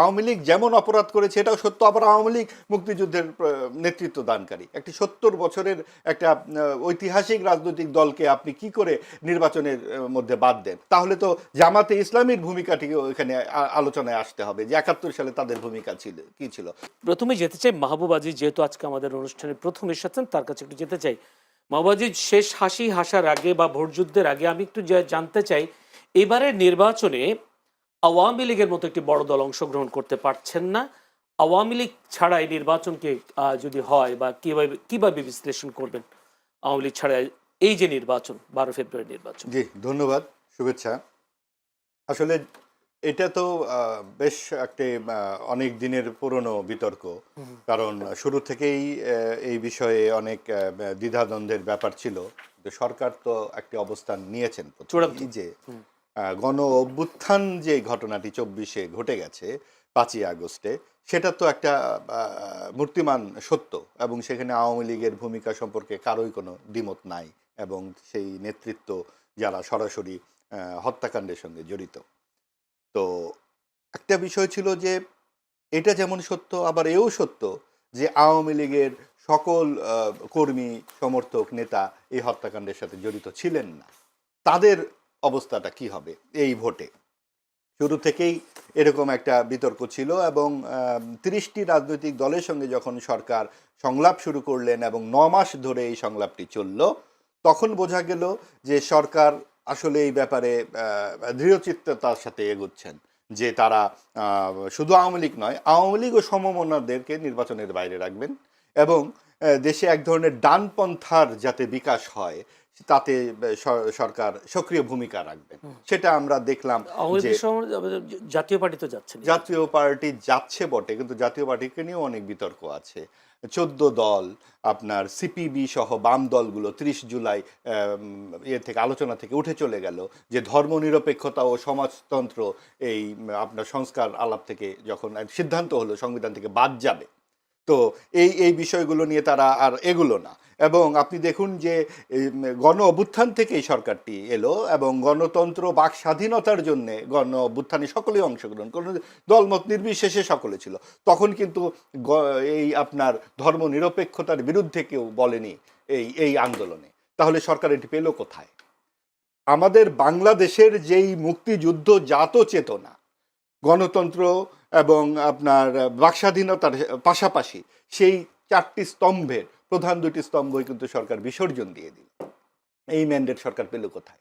আওয়ামী লীগ যেমন অপরাধ করেছে, এটাও সত্য। আবার আওয়ামী লীগ মুক্তিযুদ্ধের নেতৃত্ব দানকারী। একটি সত্তর বছরের একটা ঐতিহাসিক রাজনৈতিক দলকে আপনি কি করে নির্বাচনের মধ্যে বাদ দেন? তাহলে তো জামাতে ইসলামীর ভূমিকাটি এখানে আলোচনায় আসতে হবে যে একাত্তর সালে তাদের ভূমিকা ছিল, কি ছিল। প্রথমে যেতে চাই মাহবুব আজিজ, যেহেতু আজকে আমাদের অনুষ্ঠানে প্রথম এসেছেন, তার কাছে একটু যেতে চাই। মাহবুব আজিজ, শেষ হাসি হাসার আগে বা ভোটযুদ্ধের আগে আমি একটু জানতে চাই, এবারের নির্বাচনে আওয়ামী লীগের মতো একটি বড় দল অংশগ্রহণ করতে পারছেন না। আওয়ামী লীগ ছাড়া এই নির্বাচনকে যদি হয় বা কীভাবে কীভাবে বিশ্লেষণ করবেন? আওয়ামী লীগ ছাড়া এই যে নির্বাচন বারো ফেব্রুয়ারি নির্বাচন। জি ধন্যবাদ শুভেচ্ছা। আসলে এটা তো বেশ একটি অনেক দিনের পুরনো বিতর্ক। কারণ শুরু থেকেই এই বিষয়ে অনেক দ্বিধাদ্বন্দ্বের ব্যাপার ছিল। সরকার তো একটি অবস্থান নিয়েছেন যে গণ অভ্যুত্থান যে ঘটনাটি চব্বিশে ঘটে গেছে, পাঁচই আগস্টে, সেটা তো একটা মূর্তিমান সত্য এবং সেখানে আওয়ামী লীগের ভূমিকা সম্পর্কে কারোই কোনো দ্বিমত নাই এবং সেই নেতৃত্ব যারা সরাসরি হত্যাকাণ্ডের সঙ্গে জড়িত। তো একটা বিষয় ছিল যে এটা যেমন সত্য, আবার এও সত্য যে আওয়ামী লীগের সকল কর্মী, সমর্থক, নেতা এই হত্যাকাণ্ডের সাথে জড়িত ছিলেন না। তাদের অবস্থাটা কি হবে এই ভোটে? শুরু থেকেই এরকম একটা বিতর্ক ছিল এবং তিরিশটি রাজনৈতিক দলের সঙ্গে যখন সরকার সংলাপ শুরু করলেন এবং ন মাস ধরে এই সংলাপটি চলল, তখন বোঝা গেল যে সরকার আসলে এই ব্যাপারে দৃঢ়চিত্ততার সাথে এগোচ্ছেন, যে তারা শুধু আওয়ামী লীগ নয়, আওয়ামী লীগ ও সমমনাদেরকে নির্বাচনের বাইরে রাখবেন এবং দেশে এক ধরনের ডানপন্থার যাতে বিকাশ হয় তাতে সরকার সক্রিয় ভূমিকা রাখবেন সেটা আমরা দেখলাম জাতীয় পার্টি তো যাচ্ছে জাতীয় পার্টি যাচ্ছে বটে কিন্তু জাতীয় পার্টিকে নিয়েও অনেক বিতর্ক আছে। চোদ্দ দল আপনার সিপিবি সহ বাম দলগুলো ত্রিশ জুলাই আম, ইয়ে থেকে আলোচনা থেকে উঠে চলে গেল যে ধর্মনিরপেক্ষতা ও সমাজতন্ত্র এই আপনার সংস্কার আলাপ থেকে যখন সিদ্ধান্ত হলো সংবিধান থেকে বাদ যাবে তো এই এই বিষয়গুলো নিয়ে তারা আর এগুলো না। এবং আপনি দেখুন যে এই, গণ অভ্যুত্থান থেকেই সরকারটি এলো এবং গণতন্ত্র বাক স্বাধীনতার জন্য গণ অভ্যুত্থানে সকলেই অংশগ্রহণ কোনো দলমত নির্বিশেষে সকলে ছিল। তখন কিন্তু এই আপনার ধর্ম নিরপেক্ষতার বিরুদ্ধে কেউ বলেনি এই এই আন্দোলনে। তাহলে সরকার এটি পেল কোথায়? আমাদের বাংলাদেশের যেই মুক্তিযুদ্ধ জাত চেতনা গণতন্ত্র এবং আপনার বাকস্বাধীনতার পাশাপাশি সেই চারটি স্তম্ভের, প্রধান দুটি স্তম্ভই কিন্তু সরকার বিসর্জন দিয়ে দিল। এই ম্যান্ডেট সরকার পেল কোথায়?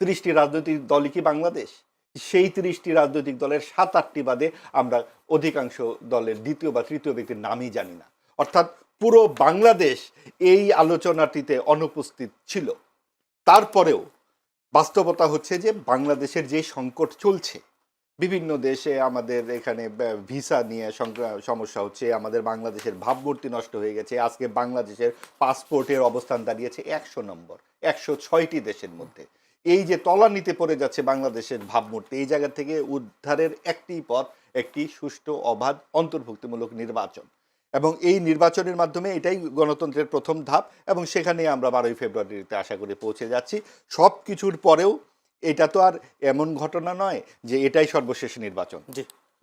ত্রিশটি রাজনৈতিক দলই কি বাংলাদেশ? সেই ত্রিশটি রাজনৈতিক দলের সাত আটটি বাদে আমরা অধিকাংশ দলের দ্বিতীয় বা তৃতীয় ব্যক্তির নামই জানি না। অর্থাৎ পুরো বাংলাদেশ এই আলোচনাটিতে অনুপস্থিত ছিল। তারপরেও বাস্তবতা হচ্ছে যে বাংলাদেশের যে সংকট চলছে বিভিন্ন দেশে আমাদের এখানে ভিসা নিয়ে সমস্যা হচ্ছে, আমাদের বাংলাদেশের ভাবমূর্তি নষ্ট হয়ে গেছে, আজকে বাংলাদেশের পাসপোর্টের অবস্থান দাঁড়িয়েছে একশো নম্বর, একশো ছয়টি দেশের মধ্যে। এই যে তলানিতে পড়ে যাচ্ছে বাংলাদেশের ভাবমূর্তি, এই জায়গা থেকে উদ্ধারের একটি পথ, একটি সুষ্ঠু, অবাধ, অন্তর্ভুক্তিমূলক নির্বাচন। এবং এই নির্বাচনের মাধ্যমে এটাই গণতন্ত্রের প্রথম ধাপ, এবং সেখানে আমরা বারোই ফেব্রুয়ারিতে আশা করে পৌঁছে যাচ্ছি। সব কিছুর পরেও এটা তো আর এমন ঘটনা নয় যে এটাই সর্বশেষ নির্বাচন।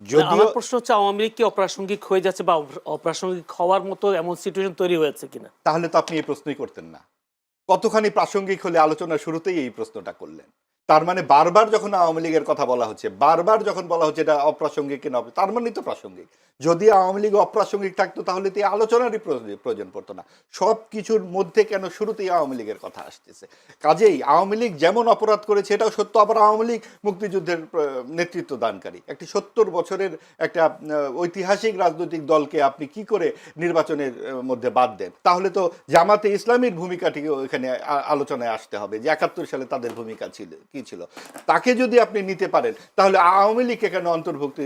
যদিও প্রশ্ন হচ্ছে আওয়ামী লীগ কি অপ্রাসঙ্গিক হয়ে যাচ্ছে বা অপ্রাসঙ্গিক হওয়ার মতো এমন সিচুয়েশন তৈরি হয়েছে কিনা? তাহলে তো আপনি এই প্রশ্নই করতেন না। কতখানি প্রাসঙ্গিক হলে আলোচনা শুরুতেই এই প্রশ্নটা করলেন? তার মানে বারবার যখন আওয়ামী লীগের কথা বলা হচ্ছে, বারবার যখন বলা হচ্ছে এটা অপ্রাসঙ্গিক কিনা তার মানেই তো প্রাসঙ্গিক। যদি আওয়ামী লীগ অপ্রাসঙ্গিক থাকতো তাহলে তো আলোচনারই প্রয়োজন- পড়তো না। সব কিছুর মধ্যে কেন শুরুতেই আওয়ামী লীগের কথা আসতেছে? কাজেই আওয়ামী লীগ যেমন অপরাধ করেছে, এটাও সত্য, আবার আওয়ামী লীগ মুক্তিযুদ্ধের নেতৃত্ব দানকারী। একটি সত্তর বছরের একটা ঐতিহাসিক রাজনৈতিক দলকে আপনি কি করে নির্বাচনের মধ্যে বাদ দেন? তাহলে তো জামাতে ইসলামীর ভূমিকাটি এখানে আলোচনায় আসতে হবে যে একাত্তর সালে তাদের ভূমিকা ছিল, কি ছিল? তাকে যদি আপনি নিতে পারেন, তাহলে আওয়ামী লীগকে কেন অন্তর্ভুক্তি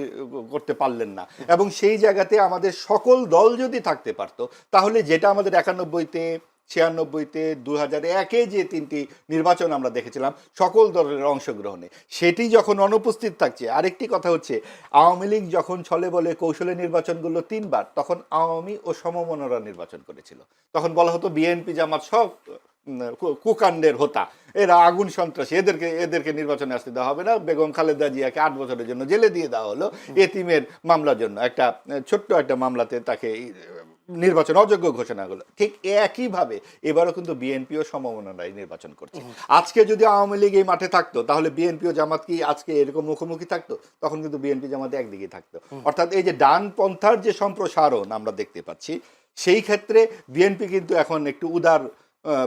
করতে পারলেন না? এবং সেই জায়গাতে আমাদের সকল দল যদি থাকতে পারত, তাহলে যেটা আমাদের একানব্বইতে ছিয়ানব্বইতে দু হাজার একে যে তিনটি নির্বাচন আমরা দেখেছিলাম সকল দলের অংশগ্রহণে সেটি যখন অনুপস্থিত থাকছে আরেকটি কথা হচ্ছে আওয়ামী লীগ যখন ছলে বলে কৌশলে নির্বাচনগুলো তিনবার তখন আওয়ামী ও সমমনরা নির্বাচন করেছিল। তখন বলা হতো বিএনপি জামাত সব কুকাণ্ডের হোতা। এরা আগুন সন্ত্রাসী এদেরকে এদেরকে নির্বাচনে আসতে দেওয়া হবে না বেগম খালেদা জিয়াকে আট বছরের জন্য জেলে দিয়ে দেওয়া হলো এতিমের মামলার জন্য। একটা ছোট্ট একটা মামলাতে তাকে নির্বাচন অযোগ্য ঘোষণা হলো ঠিক একইভাবে এবারও কিন্তু বিএনপিও সমমনায় নির্বাচন করছে। আজকে যদি আওয়ামী লীগ এই মাঠে থাকতো তাহলে বিএনপিও জামাত কি আজকে এরকম মুখোমুখি থাকতো? তখন কিন্তু বিএনপি জামাত একদিকে থাকতো। অর্থাৎ এই যে ডান পন্থার যে সম্প্রসারণ আমরা দেখতে পাচ্ছি সেই ক্ষেত্রে বিএনপি কিন্তু এখন একটু উদার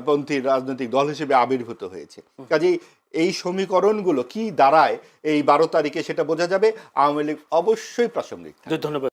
পন্থী রাজনৈতিক দল হিসেবে আবির্ভূত হয়েছে। কাজেই এই সমীকরণগুলো কি দাঁড়ায় এই বারো তারিখে সেটা বোঝা যাবে। আওয়ামী লীগ অবশ্যই প্রাসঙ্গিক ধন্যবাদ।